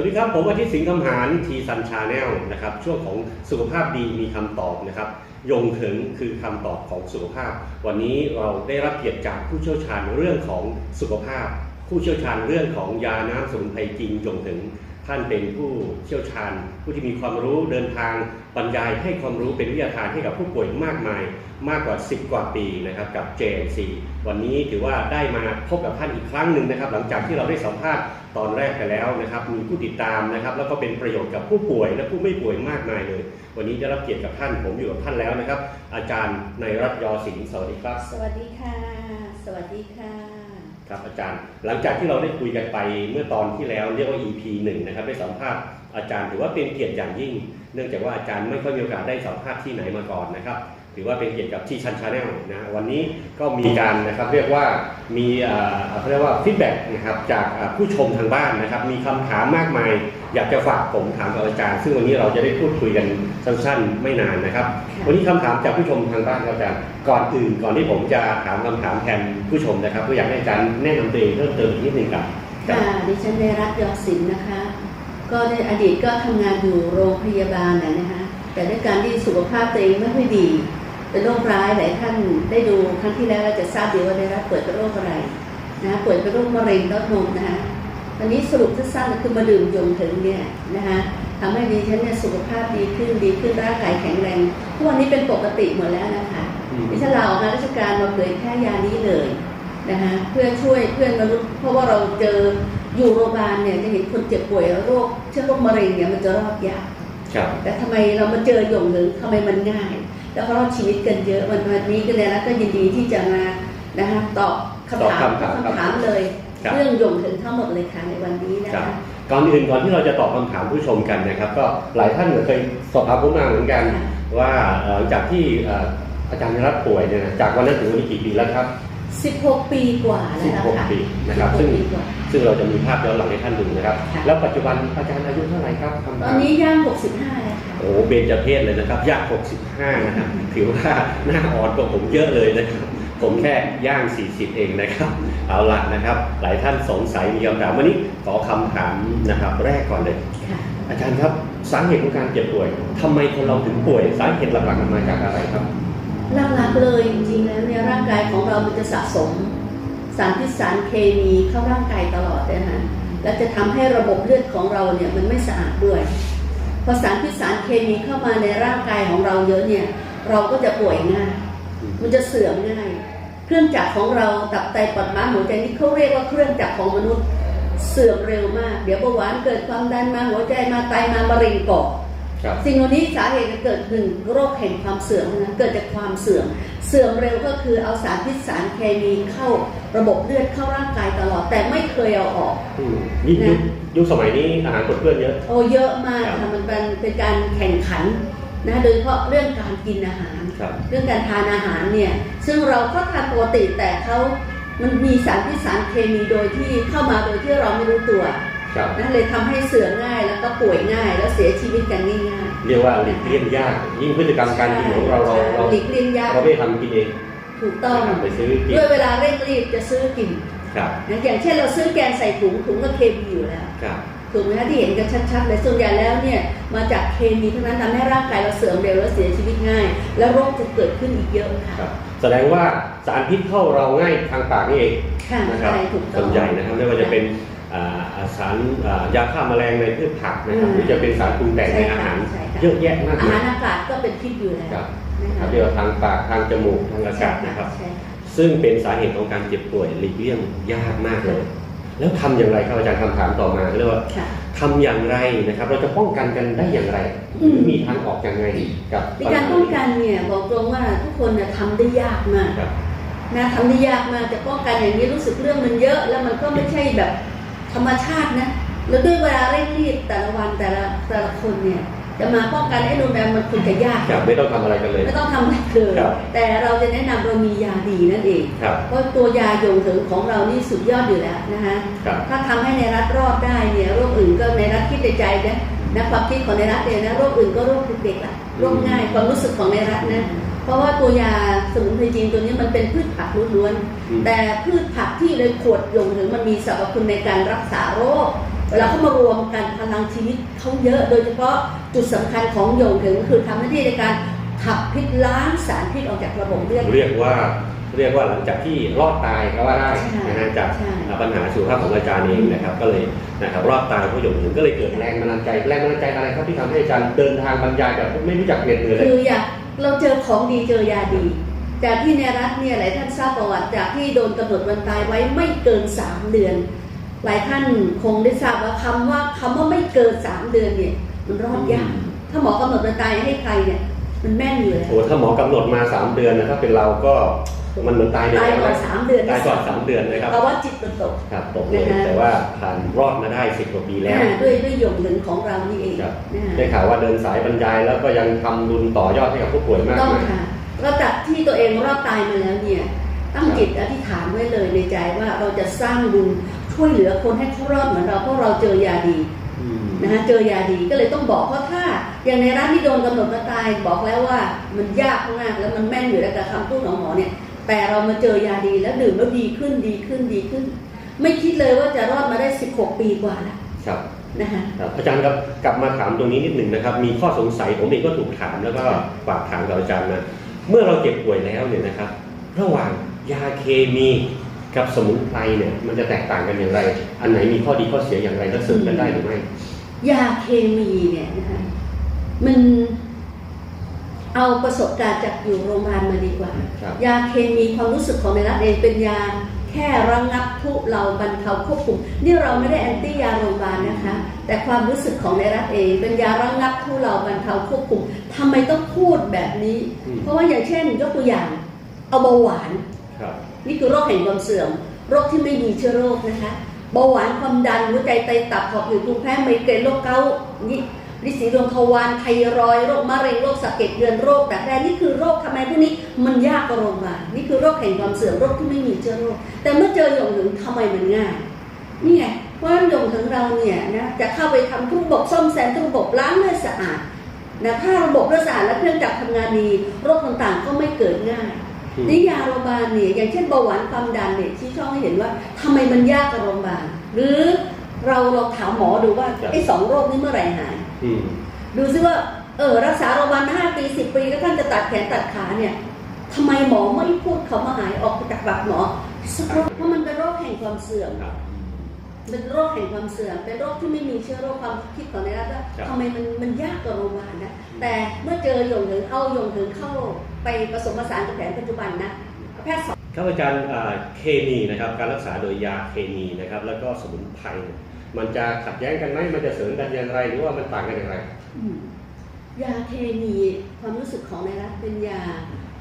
วัสดีครับ ผมอาทิตย์สิงห์คำหารทีซันชาแนลนะครับ ช่วงของสุขภาพดีมีคำตอบนะครับยงถึงคือคำตอบของสุขภาพ วันนี้เราได้รับเกียรติจากผู้เชี่ยวชาญเรื่องของสุขภาพ ผู้เชี่ยวชาญเรื่องของยาน้ำสมุนไพรจริงยงถึง ท่านเป็นผู้เชี่ยวชาญ ผู้ที่มีความรู้เดินทางบรรยายให้ความรู้เป็นวิทยาทานให้กับผู้ป่วยมากมาย มากกว่า 10 กว่าปีนะครับกับ JNC วันนี้ถือว่าได้มาพบกับท่านอีกครั้งหนึ่งนะครับ หลังจากที่เราได้สัมภาษณ์ตอนแรกไปแล้วนะครับมีผู้ติดตามนะครับ แล้วก็เป็นประโยชน์กับผู้ป่วยและผู้ไม่ป่วยมากมายเลย วันนี้ได้รับเกียรติกับท่านผมอยู่กับท่านแล้วนะครับ อาจารย์ในรัตยอสิงห์สวัสดีครับ สวัสดีค่ะ สวัสดีค่ะ ครับอาจารย์หลังจากที่เราได้คุยกันไปเมื่อตอนที่แล้วเรียกว่า EP หนึ่งนะครับได้สัมภาษณ์อาจารย์ถือว่าเป็นเกียรติอย่างยิ่ง เนื่องจากว่าอาจารย์ไม่ค่อยมีโอกาสได้สัมภาษณ์ที่ไหนมาก่อนนะครับถือว่าเป็นเกียรติกับที่ชันชาแนลนะวันนี้ก็มีการนะครับเรียกว่ามีเอ่อเขาเรียกว่าฟีดแบ็กนะครับจากผู้ชมทางบ้านนะครับมีคำถามมากมาย อยากจะฝากผมถามกับอาจารย์ ซึ่งวันนี้เราจะได้พูดคุยกันสั้นๆไม่นานนะครับค่ะวันนี้คำถามจากผู้ชมทางบ้านครับอาจารย์ก่อนอื่นก่อนที่ผมจะถามคำถามแทนผู้ชมนะครับก็อยากให้อาจารย์แนะนำตัวเองเพิ่มเติมอีกนิดนึงครับค่ะดิฉันในรัฐยอศิลป์นะคะ ก็ในอดีตก็ทำงานอยู่โรงพยาบาลนะนะคะแต่ด้วยการที่สุขภาพตัวเองไม่ค่อยดี เป็นโรคร้ายหลายท่านได้ดูครั้งที่แล้วเราจะทราบดีว่าในรัฐป่วยเป็นโรคอะไรนะคะป่วยเป็นโรคมะเร็งเต้านมนะคะ ตอนนี้สรุปสั้นๆก็คือมาดื่มยงถึงเนี่ยนะคะทำให้ดิฉันเนี่ยสุขภาพดีขึ้นดีขึ้นร่างกายแข็งแรงทุกวันนี้เป็นปกติหมดแล้วนะคะอืมดิฉันลาออกงานราชการมาเผยแพร่ยานี้เลยนะคะเพื่อช่วยเพื่อนมนุษย์เพราะว่าเราเจออยู่โรงพยาบาลเนี่ยจะเห็นคนเจ็บป่วยโรคเชื้อโรคมะเร็งเนี่ยมันจะรอดยากครับแต่ทำไมเรามาเจอหย่งหนึ่งทำไมมันง่าย แล้วก็รอดชีวิตกันเยอะวันวันนี้ก็เลยนะก็ยินดีที่จะมานะคะตอบคำถามตอบคำถามคำถามเลยครับ เรื่องหย่งถึงทั้งหมดเลยค่ะในวันนี้นะครัคะบก่อนอื่นก่อนที่เราจะตอบคำถามผู้ชมกันนะครับ ก็หลายท่านเคยสอบถามผมมาเหมือนกันค่ะว่าเอ่อจากที่เอ่ออาจารย์ได้รับป่วยเนี่ยนะจากวันนั้นถึงวันนี้กี่ปีแล้วครับ 16 ปีกว่าแล้วนะคะ16 ปีนะครับ ซึ่ง16ปีกว่าซึ่งเราจะมีภาพย้อนหลังให้ท่านดูนะครับค่ะแล้วปัจจุบันอาจารย์อายุเท่าไหร่ครับคำตถาอนมนี้ย่าง 65แล้วค่ะโอ้โหเบญจเพศเลยนะครับย่าง 65 นะครับถือว่าหน้าอ่อนกว่าผมเยอะเลยนะครับผมแค่ย่าง 40 เองนะครับ เอาละนะครับ หลายท่านสงสัยมีคำถามวันนี้ขอคำถามนะครับ แรกก่อนเลยค่ะอาจารย์ครับสาเหตุของการเจ็บป่วยทำไมคนเราถึงป่วย สาเหตุหลักๆมันมาจากอะไรครับหลักๆเลยจริงๆแล้วเนี่ยร่างกายของเรามันจะสะสม สารพิษสารเคมีเข้าร่างกายตลอดนะฮะและจะทำให้ระบบเลือดของเราเนี่ยมันไม่สะอาดด้วยพอสารพิษสารเคมีเข้ามาในร่างกายของเราเยอะเนี่ย เราก็จะป่วยง่าย มันจะเสื่อมง่าย เครื่องจักรของเราตับไตปอดม้ามหัวใจนี่เขาเรียกว่าเครื่องจักรของมนุษย์เสื่อมเร็วมาก เดี๋ยวเบาหวานเกิดความดันมาหัวใจมาไตมามะเร็งก่อครับสิ่งเหล่านี้สาเหตุเกิดหนึ่งโรคแห่งความเสื่อมนะเกิดจากความเสื่อม เสื่อมเร็วก็คือเอาสารพิษสารเคมีเข้าระบบเลือดเข้าร่างกายตลอดแต่ไม่เคยเอาออกอืมยุคยุคยุคสมัยนี้อาหารกดเพื่อนเยอะโอ้เยอะมากครับค่ะมันเป็นเป็นการแข่งขัน นะโดยเฉพาะเรื่องการกินอาหารครับเรื่องการทานอาหารเนี่ยซึ่งเราก็ทานปกติแต่เขามันมีสารพิษสารเคมีโดยที่เข้ามาโดยที่เราไม่รู้ตัวครับนะเลยทำให้เสื่อมง่ายแล้วก็ป่วยง่ายแล้วเสียชีวิตกันง่ายเรียกว่าหลีกเลี่ยงยากยิ่งพฤติกรรมๆการกินของเราเราเราหลีกเลี่ยงยากเราไม่ทำกินเองถูกต้องนะครับไปซื้อกินด้วยเวลาเร่งรีบจะซื้อกินครับนะอย่างเช่นเราซื้อแกงใส่ถุงถุงก็เคมีอยู่แล้วครับ ถูกไหมคะที่เห็นกันชัดๆเลยส่วนใหญ่แล้วเนี่ยมาจากเคมีทั้งนั้นทำให้ร่างกายเราเสื่อมเร็วและเสียชีวิตง่าย แล้วโรคจะเกิดขึ้นอีกเยอะครัค่ะบแสดงว่าสารพิษเข้าเราง่ายทางปากนี่เองค่ะนะครับใช่ถูกต้องส่วนใหญ่นะครับไม่ว่าจะเป็นอ่าสารอ่ายาฆ่าแมลงในพืชผักนะครับอืมหรือจะเป็นสารปรุงแต่งในอาหาร ใช่ค่ะ เยอะแยะมากอามาหายรอากาศก็เป็นพิษอยู่แล้วครับนะครัคะบเรียกว่าทางปากทางจมูกทางอากาศนะครับ ใช่ค่ะซึ่งเป็นสาเหตุของการเจ็บป่วยหลีกเลี่ยงยากมากเลย แล้วทำอย่างไรครับอาจารย์คำถามต่อมาเรียกว่าค่ะทำอย่างไรนะครับ เราจะป้องกันกันได้อย่างไรหอืมรือมีทางออกอย่างไรกับในการป้องกันเนี่ยบอกตรงว่าทุกคนเนี่ยทำได้ยากมากครับนะทำได้ยากมากจะป้องกันอย่างนี้รู้สึกเรื่องมันเยอะ แล้วมันก็ไม่ใช่แบบธรรมชาตินะแล้วด้วยเวลาเร่งรีบแต่ละวันแต่ละแต่ละคนเนี่ย จะมาป้องกันให้รุนแรงมันคงจะยากครับไม่ต้องทำอะไรกันเลย ไม่ต้องทำอะไรเลยครับแต่เราจะแนะนำเรามียาดีนั่นเองครับเพราะตัวยาโยงถึงของเรานี่สุดยอดอยู่แล้วนะคะครับถ้าทำให้ในรัฐรอดได้เนี่ยโรคอื่นก็ในรัฐคิดในใจนะนะความคิดของในรัฐเนี่ยนะโรคอื่นก็โรคเด็กๆละโรคง่ายความรู้สึกของในรัฐนะเพราะว่าตัวยาสมุนไพรจีนตัวนี้มันเป็นพืชผักล้วนอืมๆแต่พืชผักที่เลยขวดโยงถึงมันมีสรรพคุณในการรักษาโรค เวลาเขามารวมกันพลังชีวิตเขาเยอะโดยเฉพาะจุดสำคัญของโยงถึงคือทำหน้าที่ในการขับพิษล้างสารพิษออกจากระบบเลือดเรียกว่าเรียกว่าหลังจากที่รอดตายก็ว่าได้ใช่นะฮะจากใช่ปัญหาสุขภาพของอาจารย์เองนะครับ ก็เลยนะครับรอดตายเพราะหยงหนึ่งก็เลยเกิดแรงบันดาลใจแรงบันดาลใจอะไรครับที่ทำให้อาจารย์เดินทางบรรยายแบบไม่รู้จักเหน็ดเหนื่อยเลยคืออยากเราเจอของดีเจอยาดี จากที่ในรัฐเนี่ยหลายท่านทราบประวัติจากที่โดนกำหนดวันตายไว้ไม่เกินสามเดือน หลายท่านคงได้ทราบว่าคำว่าคำว่าไม่เกินสามเดือนเนี่ย มันรอดยากถ้าหมอกำหนดวันตายให้ใครเนี่ยมันแม่นอยู่แล้วโอ้ถ้าหมอกำหนดมาสามเดือนนะครับเป็นเราก็มันเหมือนตายในตายแล้ก่อนสามเดือนตายก่อนสามเดือนนะครับเพราะว่าจิตมันตกครับตกเลยนะคะแต่ว่าผ่านรอดมาได้สิบกว่าปีแล้วอ่าด้วยด้วยหยงหนึ่งของเรานี่เองครับนะได้ฮะข่าวว่าเดินสายบรรยายแล้วก็ยังทำบุญต่อยอดให้กับผู้ป่วยมากต้องมายค่ะแล้วจากที่ตัวเองรอดตายมาแล้วเนี่ยตั้งจิตอธิษฐานไว้เลยในใจว่าเราจะสร้างบุญ ช่วยเหลือคนให้เขารอดเหมือนเราเพราะเราเจอยาดีอืมนะฮะเจอยาดีก็เลยต้องบอกเพราะถ้า อย่างในร้านที่โดนกำหนดมาตายบอกแล้วว่ามันยากมากแล้วมันแม่นอยู่แล้วกับคำพูดของหมอเนี่ย แต่เรามาเจอยาดีแล้วดื่มแล้วดีขึ้นดีขึ้นดีขึ้น ไม่คิดเลยว่าจะรอดมาได้ 16 ปีกว่าแล้วครับนะคะครับอาจารย์ครับกลับมาถามตรงนี้นิดหนึ่งนะครับ มีข้อสงสัยผมเองก็ถูกถามแล้วก็ฝากถามกับอาจารย์นะเมื่อเราเจ็บป่วยแล้วเนี่ยนะครับ ระหว่างยาเคมี กับสมุนไพรเนี่ยมันจะแตกต่างกันอย่างไร อันไหนมีข้อดีข้อเสียอย่างไรและเสริมกันได้หรือไม่ยาเคมีเนี่ยนะคะมันเอาประสบการณ์จากอยู่โรงพยาบาลมาดีกว่าครับยาเคมีความรู้สึกของในรัฐเองเป็นยาแค่ระงับทุเราบรรเทาควบคุม นี่เราไม่ได้แอนตี้ยาโรงพยาบาลนะคะ แต่ความรู้สึกของในรัฐเอง เป็นยาระงับทุเราบรรเทาควบคุมทำไมต้องพูดแบบนี้อืมเพราะว่าอย่างเช่นยกตัวอย่างเอาเบาหวานครับ นี่คือโรคแห่งความเสื่อม โรคที่ไม่มีเชื้อโรคนะคะเบาหวานความดันหัวใจไตตับหอบหืดภูมิแพ้ไมเกรนโรคเกาต์นี่ลิสีดวงทวารไทรอยโรคมะเร็งโรคสะเก็ดเดือนโรคดักแด้นี่คือโรคทำไมพวกนี้มันยากกว่าโรงพยาบาลนี่คือโรคแห่งความเสื่อมโรคที่ไม่มีเชื้อโรค แต่เมื่อเจอหยงหนึ่งทำไมมันง่ายนี่ไงว่าหยงถึงเราเนี่ยนะจะเข้าไปทำทุกระบบซ่อมแซมทุกระบบล้างเลือดสะอาดนะถ้าระบบเลือดสะอาดและเครื่องจักรทำงานดีโรคต่างๆก็ไม่เกิดง่าย นี่ยาโรงพยาบาลเนี่ยอย่างเช่นเบาหวานความดันเนี่ยชี้ช่องให้เห็นว่าทำไมมันยากกับโรงพยาบาลหรือเราลองถามหมอดูว่าครับไอ้สองโรคนี้เมื่อไหร่หายอืมดูซิว่าเออรักษาโรงพยาบาลมาห้าปีสิบปีแล้วท่านจะตัดแขนตัดขาเนี่ยทำไมหมอไม่พูดเขามาหายออกจากปากหมอสักโรคเพราะมันเป็นโรคแห่งความเสื่อมครับเป็นโรคแห่งความเสื่อมเป็นโรคที่ไม่มีเชื้อโรคความคิดของในรัฐว่าครับทำไมมันมันยากกว่าโรงพยาบาลนะ แต่เมื่อเจอหยงถึงเอาหยงถึงเข้าไปผสมผสานกับแผนปัจจุบันนะแพทย์สอนครับอาจารย์อ่าเคมีนะครับการรักษาโดยยาเคมีนะครับแล้วก็สมุนไพรเนี่ยมันจะขัดแย้งกันไหมมันจะเสริมกันอย่างไรหรือว่ามันต่างกันอย่างไรอืมยาเคมีความรู้สึกของในรัฐเป็นยา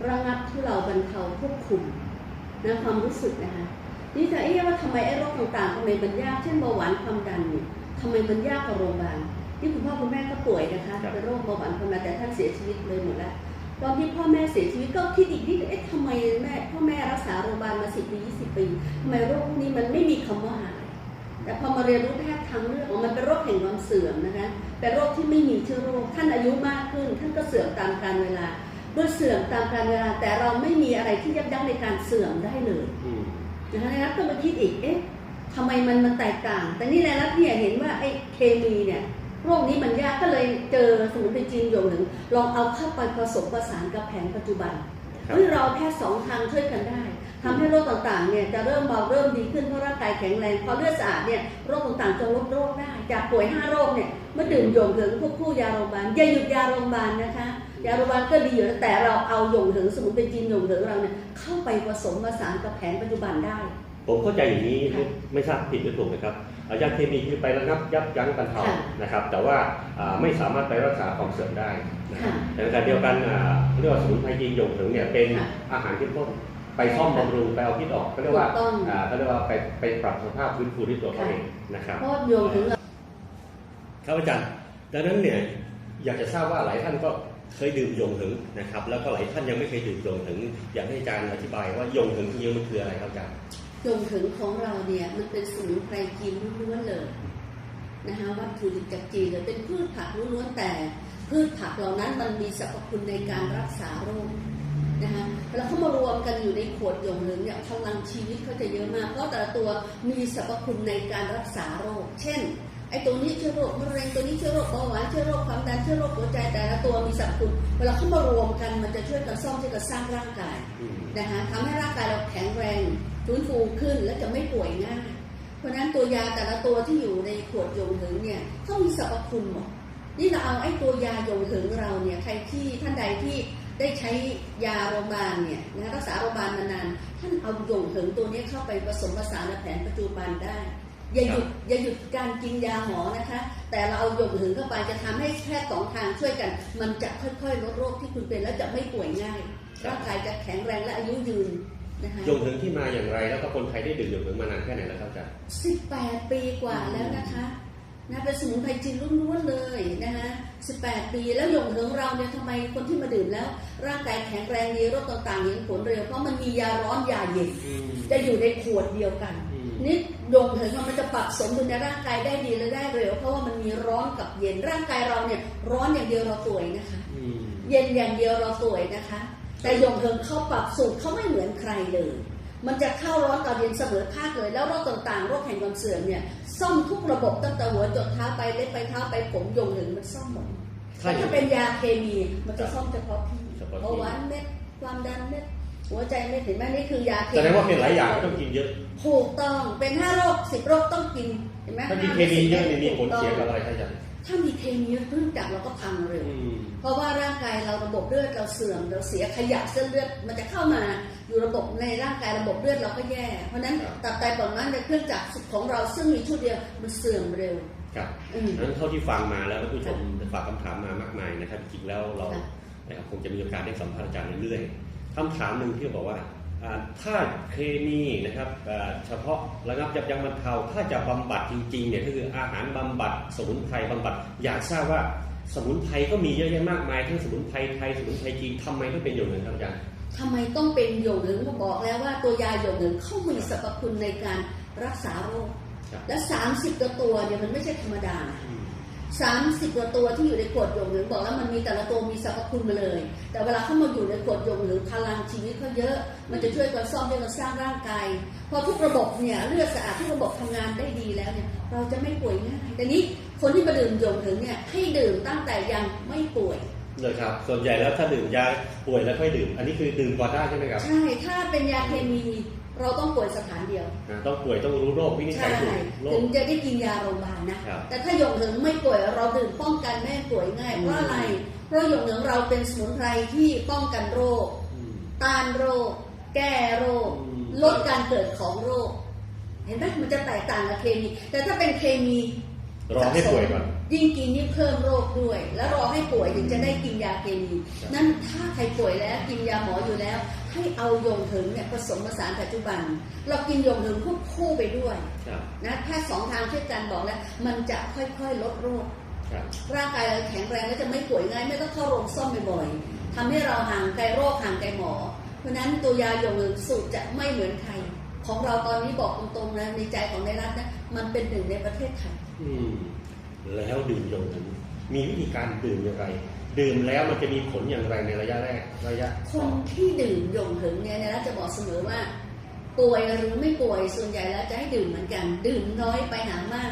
ระงับทุเลาบรรเทาควบคุมนะความรู้สึกนะคะนี่แต่เอ๊ะว่าทำไมไอ้โรคต่างๆทำไมมันยากเช่นเบาหวานความดันเนี่ยทำไมมันยากกว่าโรงพยาบาล นี่คุณพ่อคุณแม่ก็ป่วยนะคะครับเป็นโรคเบาหวานความดันแต่ท่านเสียชีวิตเลยหมดแล้วตอนที่พ่อแม่เสียชีวิตก็คิดอีกนิดเอ๊ะทำไมแม่พ่อแม่รักษาโรงพยาบาลมาสิบปียี่สิบปีทำไมโรคพวกนี้มันไม่มีคำว่าหาย แต่พอมาเรียนรู้แพทย์ทางเลือกมันเป็นโรคแห่งความเสื่อมนะคะเป็นโรคที่ไม่มีเชื้อโรคท่านอายุมากขึ้น ท่านก็เสื่อมตามกาลเวลาด้วยเสื่อมตามกาลเวลา แต่เราไม่มีอะไรที่ยับยั้งในการเสื่อมได้เลยอืมนะคะนะครับก็มาคิดอีกเอ๊ะทำไมมันมันแตกต่าง แต่นี่แหละรัฐเนี่ยเห็นว่าไอ้เคมีเนี่ย โรคนี้มันยากก็เลยเจอสมุนไพรจีนโยงหนึ่ง ลองเอาเข้าไปผสมผสานกับแผนปัจจุบันครับเฮ้ยเราแค่สองทางช่วยกันได้ทำให้โรคต่างๆเนี่ยจะเริ่มเบาเริ่มดีขึ้นเพราะร่างกายแข็งแรงพอเลือดสะอาดเนี่ยโรคต่างๆจะลดโรคได้ จากป่วยห้าโรคเนี่ยเมื่อดื่มโยงถึงควบคู่ยาโรงพยาบาลอย่าหยุดยาโรงพยาบาลนะคะยาโรงพยาบาลก็ดีอยู่แล้วแต่เราเอาโยงถึงสมุนไพรจีนโยงถึงเราเนี่ยเข้าไปผสมผสานกับแผนปัจจุบันได้ ผมเข้าใจอย่างนี้ค่ะไม่ทราบผิดหรือถูกนะครับอ่า ยาเคมีคือไประงับยับยั้งบรรเทาค่ะนะครับ แต่ว่าอ่าไม่สามารถไปรักษาความเสื่อมได้นะครับค่ะแต่ในขณะเดียวกันอ่าเรียกว่าสมุนไพรจีนหยงถึงเนี่ยเป็นค่ะอาหารเข้มข้นไปซ่อมบำรุงไปเอาพิษออกเขาเรียกว่าถูกต้องอ่าเขาเรียกว่าไปไปปรับสภาพฟื้นฟูด้วยตัวเขาค่ะเองนะครับเพราะโยงถึงเราครับอาจารย์ดังนั้นเนี่ยอยากจะทราบว่าหลายท่านก็เคยดื่มยงถึงนะครับ แล้วก็หลายท่านยังไม่เคยดื่มยงถึงอยากให้อาจารย์อธิบายว่ายงถึงจริงๆมันคืออะไรครับอาจารย์ โยงถึงของเราเนี่ยมันเป็นสมุนไพรจีนล้วนๆเลยนะคะวัตถุดิบจากจีนเลยเป็นพืชผักล้วนๆแต่ พืชผักเหล่านั้นมันมีสรรพคุณในการรักษาโรคนะคะแล้วเขามารวมกันอยู่ในขวดหยงเหลืองเนี่ยพลังชีวิตเขาจะเยอะมากเพราะแต่ละตัวมีสรรพคุณในการรักษาโรค เช่น ไอ้ตัวนี้เชื้อโรคมะเร็งตัวนี้เชื้อโรคเบาหวานเชื้อโรคความดันเชื้อโรคหัวใจแต่ละตัวมีสรรพคุณเวลาเข้ามารวมกันมันจะช่วยกันซ่อมช่วยกันสร้างร่างกายนะคะทำให้ร่างกายเราแข็งแรงฟื้นฟูขึ้นและจะไม่ป่วยง่ายเพราะนั้นตัวยาแต่ละตัวที่อยู่ในขวดยงถึงเนี่ยเขามีสรรพคุณหมดนี่เราเอาไอ้ตัวยายงถึงเราเนี่ยใครที่ท่านใดที่ได้ใช้ยาโรงพยาบาลเนี่ยนะรักษาโรงพยาบาลมานานท่านเอายงถึงตัวนี้เข้าไปผสมผสานในแผนปัจจุบันได้ อย่าหยุดอย่าหยุดการกินยาหมอนะคะ แต่เราเอาโยงถึงเข้าไปจะทำให้แพทย์สองทางช่วยกัน มันจะค่อยๆลดโรคที่คุณเป็นแล้วจะไม่ป่วยง่ายร่างกายจะแข็งแรงและอายุยืนนะคะโยงถึงที่มาอย่างไรแล้วก็คนไทยได้ดื่มโยงถึงมานานแค่ไหนแล้วครับอาจารย์18ปีกว่าแล้วนะคะนะเป็นสมุนไพรจีนล้วนๆเลยนะคะ18ปีแล้วหยงเหิงเราเนี่ยทำไมคนที่มาดื่มแล้ว ร่างกายแข็งแรงดีโรคต่างๆเห็นผลเร็วเพราะมันมียาร้อนยาเย็นจะอยู่ในขวดเดียวกันอืม นี่โยงเหิงมันจะปรับสมดุลในร่างกายได้ดีและได้เร็ว เพราะว่ามันมีร้อนกับเย็นร่างกายเราเนี่ยร้อนอย่างเดียวเราป่วยนะคะอืมเย็นอย่างเดียวเราสวยนะคะ แต่หยงเฮิงเขาปรับสูตรเขาไม่เหมือนใครเลย มันจะเข้าร้อนกับเย็นเสมอภาคเลย แล้วโรคต่างๆโรคแห่งความเสื่อมเนี่ยซ่อมทุกระบบตั้งแต่หัวจดเท้าไปเล็บไปเท้าไปผมหยงเหิงมันซ่อมหมดถ้าแต่อย่าถ้างเป็นยาเคมีมันจะซ่อมเฉพาะที่เฉพาะที่เบาหวานเม็ดความดันเม็ด หัวใจเม็ดเห็นไหมนี่คือยาเคมีแสดงว่าเป็นหลายอย่างก็ต้องกินเยอะ ถูกต้องเป็นห้าโรคสิบโรคต้องกินเห็นไหมถ้ากินเคมีเยอะเนี่ยมีผลเสียกับอะไรครับอาจารย์ถ้ามีเคมีเยอะพึ่งจับเราก็พังเร็วอืมเพราะว่าร่างกายเราระบบเลือดเราเสื่อมเราเสียขยะเส้นเลือดมันจะเข้ามาอยู่ระบบในร่างกายระบบเลือดเราก็แย่ เพราะฉะนั้นครับตับไตปอดม้ามในเครื่องจักรของเราซึ่งมีชุดเดียวมันเสื่อมเร็วครับอืมนั้นเท่าที่ฟังมาแล้วท่านผู้ชมฝากคำถามมามากมายนะครับจริงๆแล้วเราค่ะนะครับคงจะมีโอกาสได้สัมภาษณ์อาจารย์เรื่อยๆ คำถามหนึ่งที่บอกว่าอ่าถ้าเคมีนะครับอ่าเฉพาะระงับยับยั้งบรรเทาถ้าจะบำบัดจริงๆเนี่ยก็คืออาหารบำบัดสมุนไพรบำบัด อยากทราบว่าสมุนไพรก็มีเยอะแยะมากมายทั้งสมุนไพรไทยสมุนไพรจีนทำไมต้องเป็นอย่างนั้นครับอาจารย์ทำไมต้องเป็นโยงเหลืองก็บอกแล้วว่าตัวยาโยงเหลืองเขามีสรรพคุณในการรักษาโรคครับและ 30กว่าตัวเนี่ยมันไม่ใช่ธรรมดาอืม สามสิบกว่าตัวที่อยู่ในขวดโยงเหลืองบอกแล้วมันมีแต่ละตัวมีสรรพคุณมาเลย แต่เวลาเข้ามาอยู่ในขวดโยงเหลืองพลังชีวิตเขาเยอะ มันจะช่วยกันซ่อมช่วยกันสร้างร่างกายพอทุกระบบเนี่ยเลือดสะอาดทุกระบบทำงานได้ดีแล้วเนี่ยเราจะไม่ป่วยง่ายแต่นี้คนที่มาดื่มโยงเหลืองเนี่ยให้ดื่มตั้งแต่ยังไม่ป่วยเลยครับส่วนใหญ่แล้วถ้าดื่มยาป่วยแล้วค่อยดื่ม อันนี้คือดื่มก่อนได้ใช่ไหมครับ ใช่ ถ้าเป็นยาเคมี เราต้องป่วยสถานเดียวอ่าต้องป่วยต้องรู้โรควินิจฉัใช่ยถูกโรถึคงจะได้กินยาโรงพยาบาลนะครับแต่ถ้าหยงเหลืองไม่ป่วยเราดื่มป้องกันไม่ให้ป่วยง่ายเพราะอะไร เพราะหยงเหลืองเราเป็นสมุนไพรที่ป้องกันโรคอืมต้านโรค แก้โรคอืมลดการเกิดของโรค เห็นไหมมันจะแตกต่างกับเคมี แต่ถ้าเป็นเคมี รอให้ป่วยก่อน ยิ่งกินยิ่งเพิ่มโรคด้วย แล้วรอให้ป่วยถึงจะได้กินยาเคมีครับนั้นถ้าใครป่วยแล้วกินยาหมออยู่แล้ว ให้เอาโยงถึงเนี่ยผสมผสานปัจจุบัน เรากินโยงถึงควบคู่ไปด้วยครับนะแพทย์สองทางช่วยกันบอกแล้ว มันจะค่อยๆลดโรคครับร่างกายเราแข็งแรงและจะไม่ป่วยง่ายไม่ต้องเข้าโรงซ่อมบ่อยๆทำให้เราห่างไกลโรคห่างไกลหมอ เพราะฉะนั้นตัวยาหยงเหลืองสูตรจะไม่เหมือนใครของเราตอนนี้บอกตรงๆนะในใจของในรัฐนะมันเป็นหนึ่งในประเทศไทยอืม แล้วดื่มยงถึงมีวิธีการดื่มอย่างไร ดื่มแล้วมันจะมีผลอย่างไรในระยะแรกระยะคนที่ดื่มหยงเหิงเนี่ยในรัฐจะบอกเสมอว่า ป่วยหรือไม่ป่วยส่วนใหญ่แล้วจะให้ดื่มเหมือนกัน ดื่มน้อยไปหามาก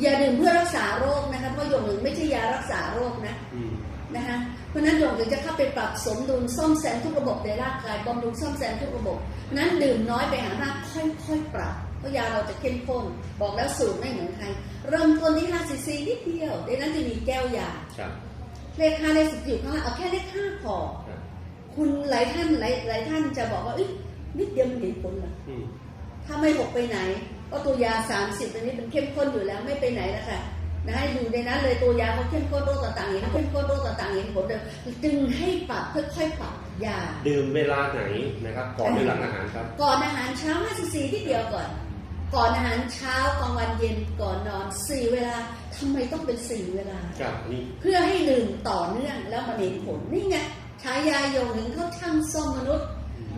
อย่าดื่มเพื่อรักษาโรคนะคะเพราะหยงเหิงไม่ใช่ยารักษาโรคนะอืมนะคะเพราะฉะนั้นโยมถึงจะเข้าไปปรับสมดุลซ่อมแซมทุกระบบในร่างกายบำรุงซ่อมแซมทุกระบบ นั้นดื่มน้อยไปหามากค่อยๆปรับเพ ราะยาเราจะเข้มข้น บอกแล้วสูตรไม่เหมือนใคร เริ่มต้นที่5ซีซีนิดเดียวในนั้นจะมีแก้วยาครับเลขห้าเลขสิบอยู่ข้างล่างเอาแค่เลขห้าพอครับคุณหลายท่านหลายหลายท่านจะบอกว่าเอ้ยนิดเดียวมันเห็นผลเหรออืมถ้าไม่หกไปไหนก็ตัวยา 30 อันนี้เป็นเข้มข้นอยู่แล้วไม่ไปไหนแล้วค่ะนะให้อยู่ในนั้นเลยตัวยาเขาเข้มข้นโรคต่างๆเห็นเข้มข้นโรคต่างๆเห็นผลเดิมจึงให้ปรับค่อยๆปรับยา ดื่มเวลาไหนนะครับ ก่อนหรือหลังอาหารครับ ก่อนอาหารเช้า5ซีซีที่เดียวก่อน ก่อนอาหารเช้ากลางวันเย็นก่อนนอนสี่เวลาทำไมต้องเป็นสี่เวลาครับนี่เพื่อให้ดื่มต่อเนื่องแล้วมันเห็นผลนี่ไงใช้ยาโยงหนึ่งเขาช่างซ่อมมนุษย์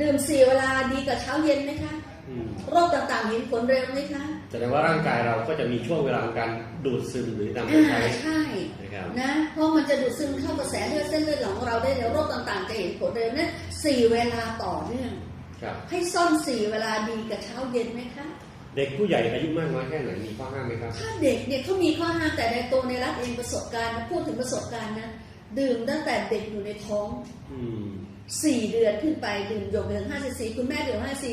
ดื่มสี่เวลาดีกว่าเช้าเย็นไหมคะอืมโรคต่างๆเห็นผลเร็วไหมคะแสดงว่าร่างกายเราก็จะมีช่วงเวลาของการดูดซึมหรือนำไปอ่าใช้ใช่นะครับนะเพราะมันจะดูดซึมเข้ากระแสเลือดเส้นเลือดหลังของเราได้แล้วโรคต่างๆ จะเห็นผลเร็วนั้นสี่เวลาต่อเนื่องครับให้ซ่อมสี่เวลาดีกับเช้าเย็นไหมคะ เด็กผู้ใหญ่อายุมากน้อยแค่ไหนมีข้อห้ามไหมครับ ถ้าเด็กเนี่ยเขามีข้อห้ามแต่ในตัวในรัฐเองประสบการณ์นะพูดถึงประสบการณ์นะดื่มตั้งแต่เด็กอยู่ในท้องอืมสี่เดือนขึ้นไปดื่มหยกเดือนห้าซีซีคุณแม่ดื่มห้าซี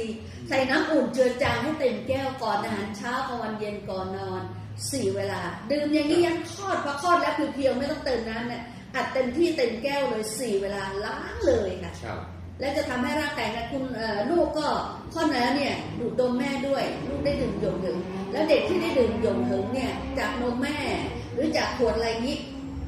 ใส่น้ำอุ่นเจือจางให้เต็มแก้วก่อนอาหารเช้ากลางวันเย็นก่อนนอนสี่เวลา ดื่มอย่างนี้ยังคลอดพอคลอดแล้วเพียวๆไม่ต้องเติมน้ำเนี่ยอัดเต็มที่เต็มแก้วเลยสี่เวลาล้างเลยค่ะครับและจะทำให้ร่างกายนะคุณเอ่อลูกก็ ข้อเนื้อเนี่ยดูดนมแม่ด้วยลูกได้ดื่มหยงหิงแล้วเด็กที่ได้ดื่มหยงหิงเนี่ยจากนมแม่ หรือจากขวดอะไรนี้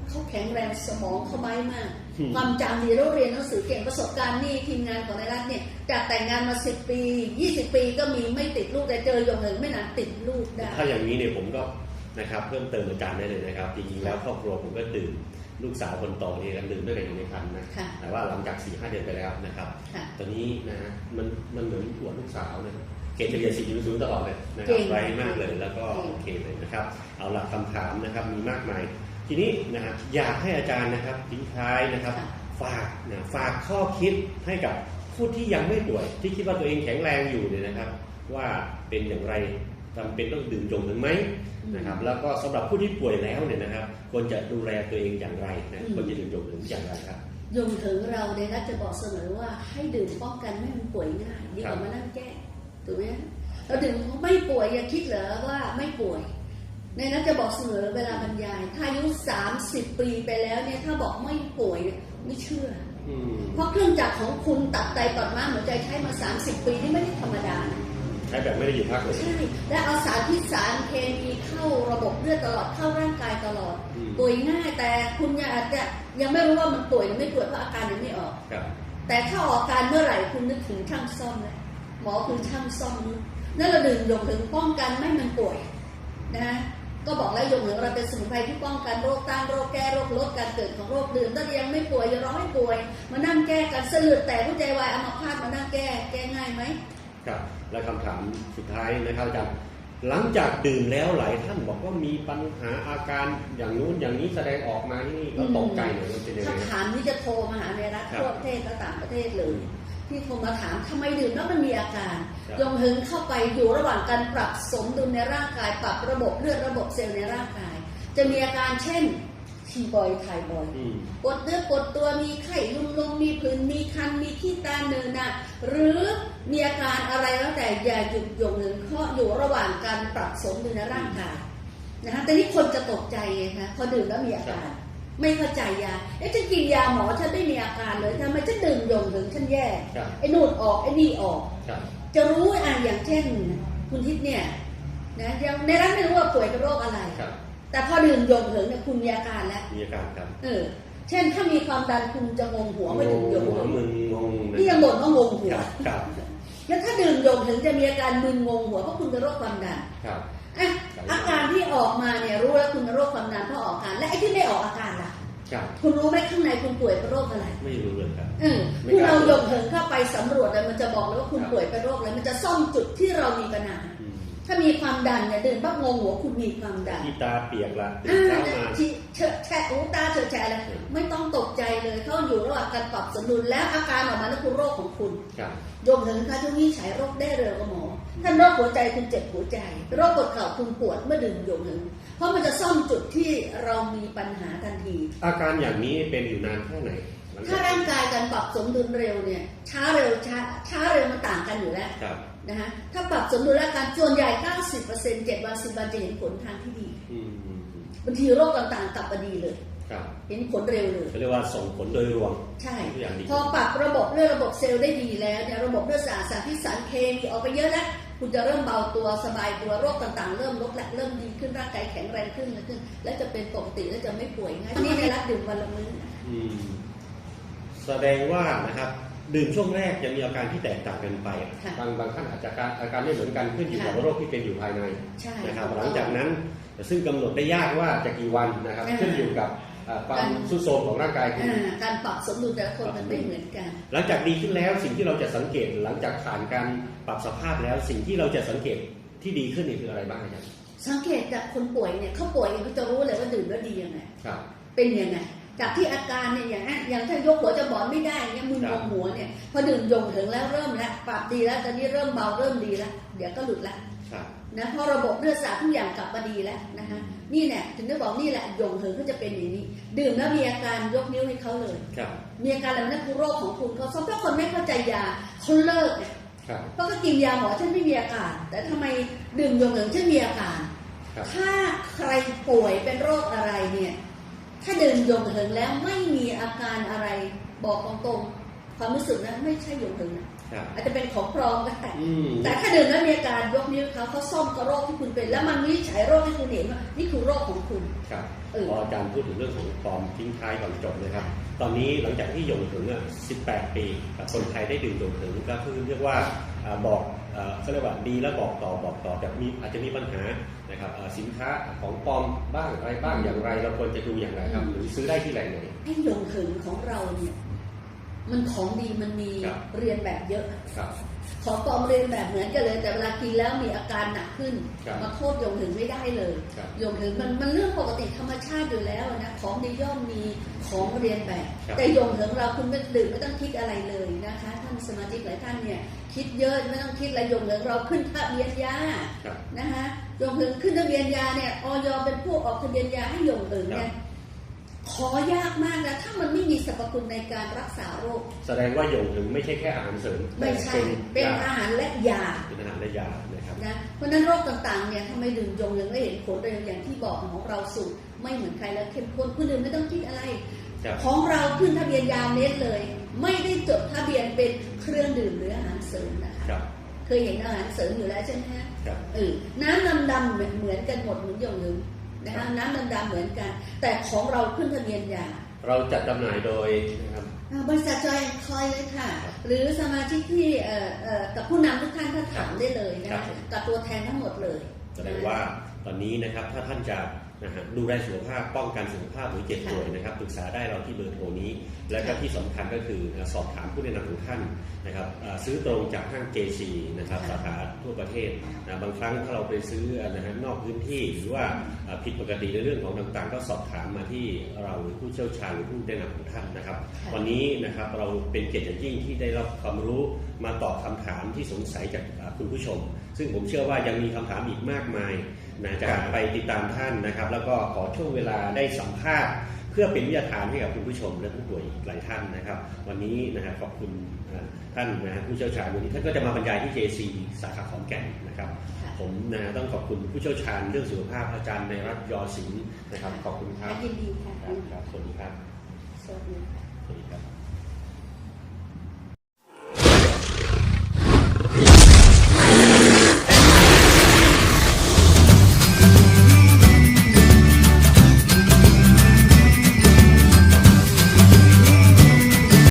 เขาแข็งแรงสมองเขาไวมาก ความจำดีเราเรียนหนังสือเก่งประสบการณ์นี่ทีมงานของนายรัฐเนี่ยจากแต่งงานมา10ปี20ปีก็มีไม่ติดลูกแต่เจอหยงหิงไม่นานติดลูกได้ถ้าอย่างนี้เนี่ยผมก็นะครับเพิ่มเติมอาจารย์ได้เลยนะครับจริงๆแล้วครอบครัวผมก็ดื่ม ลูกสาวคนโตเนี่ยกันดื่มด้วยกันอยู่ในครรภ์นะค่ะแต่ว่าหลังจากสี่ห้าเดือนไปแล้วนะครับค่ะตอนนี้นะฮะมันมันเหมือนอวดลูกสาวนะเกรดเฉลี่ย4.0ตลอดเลยนะคเก่รับงไวมากเลยแล้วก็เก่งโอเคเลยนะครับ เอาหลักคำถามนะครับมีมากมาย ทีนี้นะฮะอยากให้อาจารย์นะครับทิ้งท้ายนะครับค่ะฝากนะฝากข้อคิดให้กับผู้ที่ยังไม่ป่วย ที่คิดว่าตัวเองแข็งแรงอยู่เนี่ยนะครับ ว่าเป็นอย่างไร จำเป็นต้องดื่มจงหรือไหมนะครับแล้วก็สำหรับผู้ที่ป่วยแล้วเนี่ยนะครับควรจะดูแลตัวเองอย่างไรนะควรจะดื่มจงหรืออย่างไรครับยงถึงเราในรัฐจะบอกเสมอว่าให้ดื่มป้องกันไม่ให้มันป่วยง่ายดีกครัว่าบมานั่งแก้ถูกไหมเราดื่มไม่ป่วยอย่าคิดเหรอว่าไม่ป่วย ในนั้นจะบอกเสมอเวลาบรรยาย ถ้าอายุ30ปีไปแล้วเนี่ยถ้าบอกไม่ป่วยเนี่ยไม่เชื่ออืมเพราะเครื่องจักรของคุณตัดไตปอดม้ามหัวใจใช้มา30ปีนี่ไม่ได้ธรรมดานะ ใช้แบบไม่ได้อยู่พักเลยใช่และเอาสารพิษสารเคมีเข้าระบบเลือดตลอดเข้าร่างกายตลอดอืมป่วยง่ายแต่คุณยังอาจจะยังไม่รู้ว่ามันป่วยหรือไม่ป่วยเพราะอาการยังไม่ออกครับแต่ถ้าออกอาการเมื่อไหร่คุณนึกถึงช่างซ่อมเลยหมอคือช่างซ่อมนึกนั่นเราดื่มยงถึงป้องกันไม่ให้มันป่วยนะก็บอกแล้วยงถึงเราเป็นสมุนไพรที่ป้องกันโรคต้านโรคแก้โรคลดการเกิดของโรคดื่มถ้ายังไม่ป่วยอย่ารอให้ป่วย มานั่งแก้กันสลืดแต่ผู้ใจวายเอามาพาดมานั่งแก้แก้ง่ายไหม ครับและคำถามสุดท้ายนะครับอาจารย์หลังจากดื่มแล้วหลายท่านบอกว่ามีปัญหาอาการอย่างนู้นอย่างนี้แสดงออกมานี่เราตกใจหน่อยมันเป็นยังไงถ้าครับถามนี่จะโทรมาหาในรัฐครับทั่วประเทศและต่างประเทศเลยที่โทรมาถามทำไมดื่มแล้วมันมีอาการครับยงหึงเข้าไปอยู่ระหว่างการปรับสมดุลในร่างกาย ปรับระบบเลือดระบบเซลล์ในร่างกาย จะมีอาการเช่น ทีบอยไทบอยอืมปวดเนื้อปวดตัวมีไข้ลุ่มลมมีผื่นมีคันมีขี้ตาเนินหนะหรือมีอาการอะไรแล้วแต่อย่าหยุดยงหนึ่งเพราะอยู่ระหว่างการปรับสมดุลในร่างกายนะคะแต่นี่คนจะตกใจไงคะพอดื่มแล้วมีอาการ ไม่เข้าใจยาเอ๊ะฉันกินยาหมอฉันไม่มีอาการเลยทำไมฉันดื่มยงถึงฉันแย่ครับไอ้นู่นออกไอ้นี่ออกครับจะรู้อะอย่างเช่น คุณทิพย์เนี่ยนะยังในรัฐไม่รู้ว่าป่วยเป็นโรคอะไรครับ แต่พอดื่มยงเหิงเนี่ยคุณมีอาการแล้วมีอาการครับเออเช่นถ้ามีความดันคุณจะงงหัวไม่ดื่มยงหัวเหิงมึนงงนะที่ยังบ่นว่างงหัวครับครับแล้วถ้าดื่มยงถึงจะมีอาการมึนงงหัวเพราะคุณเป็นโรคความดันครับอะอาการที่ออกมาเนี่ยรู้แล้วคุณเป็นโรคความดันเพราะออกอาการ และไอ้ที่ไม่ออกอาการล่ะครับคุณรู้ไหมข้างในคุณป่วยเป็นโรคอะไร ไม่รู้เลยครับเออไม่คุณกล้าเอายงเหิงเข้าไปสำรวจเลยมันจะบอกเลยว่าคุณครับป่วยเป็นโรคอะไรมันจะซ่อมจุดที่เรามีปัญหาอืม ถ้ามีความดันเนี่ยเดินปั๊บงงหัวคุณมีความดันที่ตาเปียกละตื่อ่านเช้ามาที่เฉอะแฉะหูตาเฉอะแฉะอะไรอืมไม่ต้องตกใจเลยเขาอยู่ระหว่างการปรับสมดุลแล้วอาการออกมานั่นคือโรคของคุณครับยงเหิงคะที่วินิจฉัยโรคได้เร็วกว่าหมอถ้าโรคหัวใจคุณเจ็บหัวใจ โรคปวดเข่าคุณปวดเมื่อดื่มยงเหิงเพราะมันจะซ่อมจุดที่เรามีปัญหาทันที อาการอย่างนี้เป็นอยู่นานแค่ไหนหลังถ้าจากร่างกายการปรับสมดุลเร็วเนี่ยช้าเร็วช้าช้าเร็วมันต่างกันอยู่แล้วครับ นะคะถ้าปรับสมดุลแล้วการส่วนใหญ่ 90% 7วัน10วันจะเห็นผลทางที่ดีอืมอืมอืมบางทีโรคต่างๆกลับมาดีเลยครับเห็นผลเร็วเลยเขาเรียกว่าส่งผลโดยรวม ใช่ทุกอย่างดีพอปรับระบบเลือดระบบเซลล์ได้ดีแล้วเนี่ยระบบเลือดสะอาดสารพิษสารเคมีออกไปเยอะแล้วคุณจะเริ่มเบาตัวสบายตัวโรคต่างๆ เริ่มลดและเริ่มดีขึ้นร่างกายแข็งแรงขึ้นและขึ้น และจะเป็นปกติและจะไม่ป่วยง่ายนี่ในรัฐดื่มวันละมื้ออืมแสดงว่านะครับ ดื่มช่วงแรกจะมีอาการที่แตกต่างกันไป ค่ะ บางบางท่านอาจจะอาการอาการไม่เหมือนกันขึ้นอยู่กับค่ะ โรคที่เป็นอยู่ภายในใช่ นะครับหลังจากนั้นซึ่งกำหนดได้ยากว่าจะกี่วันนะครับอ่า ขึ้นอยู่กับเอ่อความการสุดโทรมของร่างกายคุณ อ่าการปรับสมดุลแต่ละคนมันไม่เหมือนกัน หลังจากดีขึ้นแล้วสิ่งที่เราจะสังเกตหลังจากผ่านการปรับสภาพแล้วสิ่งที่เราจะสังเกตที่ดีขึ้นนี่คืออะไรบ้างครับสังเกตจากคนป่วยเนี่ยเขาป่วยเขาจะรู้เลยว่าดื่มแล้วดียังไง ครับ เป็นยังไง จากที่อาการเนี่ยอย่างนั้นอย่างถ้ายกหัวจะบอลไม่ได้เนี่ยมึนครังบงหัวเนี่ยพอดื่มยงถึงแล้วเริ่มแล้วปรับดีแล้วตอนนี้เริ่มเบาเริ่มดีแล้วเดี๋ยวก็หลุดละครับนะเพราะระบบเลือดสาดทุกอย่างกลับมาดีแล้วนะคะนี่แหละถึงได้บอกนี่แหละหยงเหิงก็จะเป็นอย่างนี้ ดื่มแล้วมีอาการยกนิ้วให้เขาเลยครับมีอาการอะไรนั่นคือโรคของคุณเขาเพราะคนไม่เข้าใจยาเขาเลิกเนี่ยครับเพราะก็กินยาหมอฉันไม่มีอาการ แต่ทำไมดื่มยงเหลืองฉันมีอาการครับถ้าใครป่วยเป็นโรคอะไรเนี่ย ถ้าดื่มยงเหิงแล้วไม่มีอาการอะไรบอกตรงๆความรู้สึกนั้นไม่ใช่ยงเหิงนะครับอาจจะเป็นของปลอมก็ได้อืมแต่ถ้าดื่มแล้วมีอาการยกนิ้วเขาเขาซ่อมกับโรคที่คุณเป็น แล้วมันวินิจฉัยโรคให้คุณเห็นว่านี่คือโรคของคุณครับเออพออาจารย์พูดถึงเรื่องของปลอมทิ้งท้ายก่อนจบนะครับ ตอนนี้หลังจากที่หยงถึงอะ18 ปีคนไทยได้ดื่มหยงถึงก็คือเรียกว่าอ่าบอกอ่า เขาเรียกว่าดีแล้วบอกต่อบอกต่อแต่มีอาจจะมีปัญหานะครับอ่าสินค้าของปลอมบ้างอะไรบ้างอย่างไร เราควรจะดูอย่างไรครับ หรือซื้อได้ที่ไหนไหนไอ้ยงเหิงของเราเนี่ยมันของดีมันมีครับเรียนแบบเยอะ ครับของปลอมเรียนแบบเหมือนกันเลย แต่เวลากินแล้วมีอาการหนักขึ้นครับมาโทษยงถึงไม่ได้เลยครับยงถึงมันมันเรื่องปกติธรรมชาติอยู่แล้วนะของดีย่อมมีของเรียนแบบครับแต่ยงถึงเราคุณไม่ดื่มไม่ต้องคิดอะไรเลยนะคะ ท่านสมาชิกหลายท่านเนี่ยคิดเยอะไม่ต้องคิดอะไรยงถึงเราขึ้นทะเบียนยาครับนะคะยงถึงขึ้นทะเบียนยาเนี่ยออยเป็นผู้ออกทะเบียนยาให้ยงถึงเนี่ย ขอยากมากนะถ้ามันไม่มีสรรพคุณในการรักษาโรค แสดงว่าหยงถึงไม่ใช่แค่อาหารเสริมไม่ใช่แต่เป็นยาอาหารและยาเป็นอาหารและยานะครับนะเพราะฉะนั้นโรคต่างๆเนี่ยทำไมดื่มยงยังไม่เห็นผลเลยอย่างที่บอกของเราสูตรไม่เหมือนใครแล้วเข้มข้นคุณดื่มไม่ต้องคิดอะไรครับของเราขึ้นทะเบียนยาเม็ดเลย ไม่ได้จดทะเบียนเป็นเครื่องดื่มหรืออาหารเสริมนะคะครับเคยเห็นอาหารเสริมอยู่แล้วใช่ไหมฮะครับเออน้ำดำดำๆเหมือนเหมือนกันหมดเหมือนยงหนึ่ง นะครัคะบน้ำดำดำๆเหมือนกัน แต่ของเราขึ้นทะเบียนยา เราจัดจำหน่ายโดยนะครับอ่าบริษัทจอยแอนคอยเลยค่ะครับหรือสมาชิกที่เอ่อเอ่อกับผู้นำทุกท่านถ้าถามได้เลยนะครัคะบกับตัวแทนทั้งหมดเลยแสดงว่าตอนนี้นะครับถ้าท่านจะนะฮะดูแลสุขภาพป้องกันสุขภาพหรือเจ็บป่วยนะครับปรึกษาได้เราที่เบอร์โทรนี้ และก็ที่สำคัญก็คือสอบถามผู้แนะนำของท่าน นะครับอ่าซื้อตรงจากห้าง JC นะครับค่ะสาขาทั่วประเทศนะบางครั้งถ้าเราไปซื้อนะฮะนอกพื้นที่หรือว่าอ่าผิดปกติในเรื่องของต่างๆ ก็สอบถามมาที่เราหรือผู้เชี่ยวชาญหรือผู้แนะนำของท่านนะครับค่ะวันนี้นะครับเราเป็นเกียรติอย่างยิ่งที่ได้รับความรู้มาตอบคำถามที่สงสัยจากอ่าคุณผู้ชม ซึ่งผมเชื่อว่ายังมีคำถามอีกมากมายนะจะไปติดตามท่านนะครับ แล้วก็ขอช่วงเวลาได้สัมภาษณ์ เพื่อเป็นวิทยาทานให้กับคุณผู้ชมและผู้ป่วยอีกหลายท่านนะครับ วันนี้นะครับขอบคุณอ่า ท่านนะฮะผู้เชี่ยวชาญวันนี้ท่านก็จะมาบรรยายที่ JC สาขาขอนแก่นนะครับค่ะผมนะฮะต้องขอบคุณผู้เชี่ยวชาญเรื่องสุขภาพอาจารย์ในรัฐยอศิลป์นะครับขอบคุณครับยินดีค่ะครับครับสวัสดีครับสวัสดีค่ะสวัสดีครับ